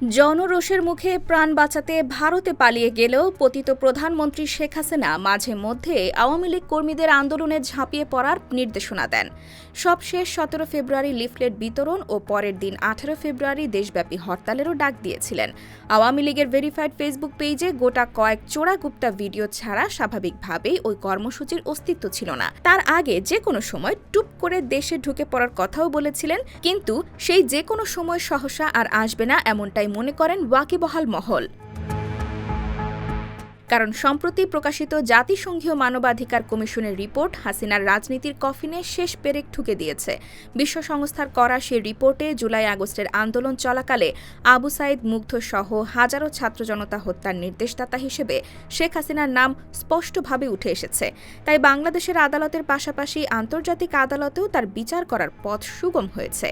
জনরোষের মুখে প্রাণ বাঁচাতে ভারতে পালিয়ে গেলেও পতিত প্রধানমন্ত্রী শেখ হাসিনা মাঝে মধ্যে আওয়ামী লীগ কর্মীদের আন্দোলনে ঝাঁপিয়ে পড়ার নির্দেশনা দেন। সবশেষ সতেরো ফেব্রুয়ারি লিফলেট বিতরণ ও পরের দিন আঠারো ফেব্রুয়ারি দেশব্যাপী হরতালেরও ডাক দিয়েছিলেন। আওয়ামী লীগের ভেরিফাইড ফেসবুক পেজে গোটা কয়েক চোরাগুপ্তা ভিডিও ছাড়া স্বাভাবিকভাবেই ওই কর্মসূচির অস্তিত্ব ছিল না। তার আগে যে কোনো সময় টুপ করে দেশে ঢুকে পড়ার কথাও বলেছিলেন, কিন্তু সেই যে কোনো সময় সহসা আর আসবে না এমনটাই মনে করেন ওয়াকিবহাল মহল। কারণ সম্প্রতি প্রকাশিত জাতিসংঘীয় মানবাধিকার কমিশনের রিপোর্ট হাসিনার রাজনীতির কফিনে শেষ পেরেক ঠুকে দিয়েছে। বিশ্ব সংস্থার করা সেই রিপোর্টে জুলাই আগস্টের আন্দোলন চলাকালে আবু সাইদ মুগ্ধ সহ হাজারো ছাত্র জনতা হত্যার নির্দেশদাতা হিসেবে শেখ হাসিনার নাম স্পষ্টভাবে উঠে এসেছে। তাই বাংলাদেশের আদালতের পাশাপাশি আন্তর্জাতিক আদালতেও তার বিচার করার পথ সুগম হয়েছে।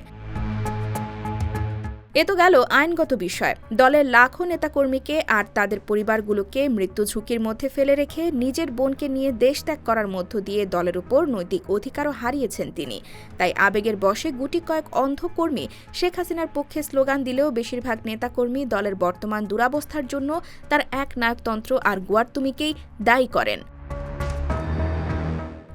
এ তো গেল আইনগত বিষয়। দলের লাখো নেতাকর্মীকে আর তাদের পরিবারগুলোকে মৃত্যু ঝুঁকির মধ্যে ফেলে রেখে নিজের বোনকে নিয়ে দেশ ত্যাগ করার মধ্য দিয়ে দলের উপর নৈতিক অধিকারও হারিয়েছেন তিনি। তাই আবেগের বশে গুটি কয়েক অন্ধ কর্মী শেখ হাসিনার পক্ষে স্লোগান দিলেও বেশিরভাগ নেতাকর্মী দলের বর্তমান দুরাবস্থার জন্য তার এক নায়কতন্ত্র আর গুয়ারতুমিকেই দায়ী করেন।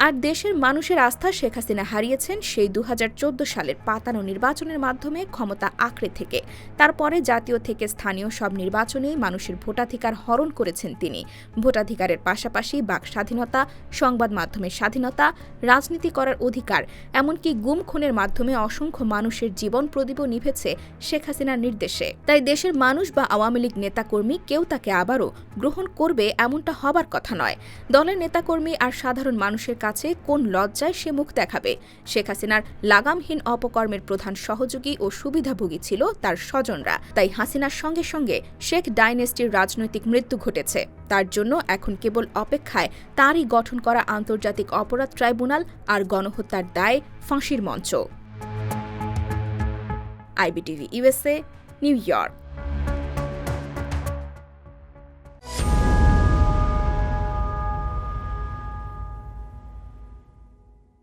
আর দেশের মানুষের আস্থা শেখ হাসিনা হারিয়েছেন সেই দু হাজার চোদ্দ সালের পাতানো নির্বাচনের মাধ্যমে ক্ষমতা আঁকড়ে থেকে। তারপরে জাতীয় থেকে স্থানীয় সব নির্বাচনেই মানুষের ভোটাধিকার হরণ করেছেন তিনি। ভোটাধিকারের পাশাপাশি বাক স্বাধীনতা, সংবাদ মাধ্যমের স্বাধীনতা, রাজনীতি করার অধিকার, এমনকি গুম খুনের মাধ্যমে অসংখ্য মানুষের জীবন প্রদীপও নিভেছে শেখ হাসিনার নির্দেশে। তাই দেশের মানুষ বা আওয়ামী লীগ নেতাকর্মী কেউ তাকে আবারও গ্রহণ করবে এমনটা হবার কথা নয়। দলের নেতাকর্মী আর সাধারণ মানুষের কাছে কোন লজ্জায় সে মুখ দেখাবে। শেখ হাসিনার লাগামহীন অপকর্মের প্রধান সহযোগী ও সুবিধাভোগী ছিল তার স্বজনরা। তাই হাসিনার সঙ্গে সঙ্গে শেখ ডাইনেস্টির রাজনৈতিক মৃত্যু ঘটেছে। তার জন্য এখন কেবল অপেক্ষায় তারই গঠন করা আন্তর্জাতিক অপরাধ ট্রাইব্যুনাল আর গণহত্যার দায় ফাঁসির মঞ্চ। IBTV USA New York.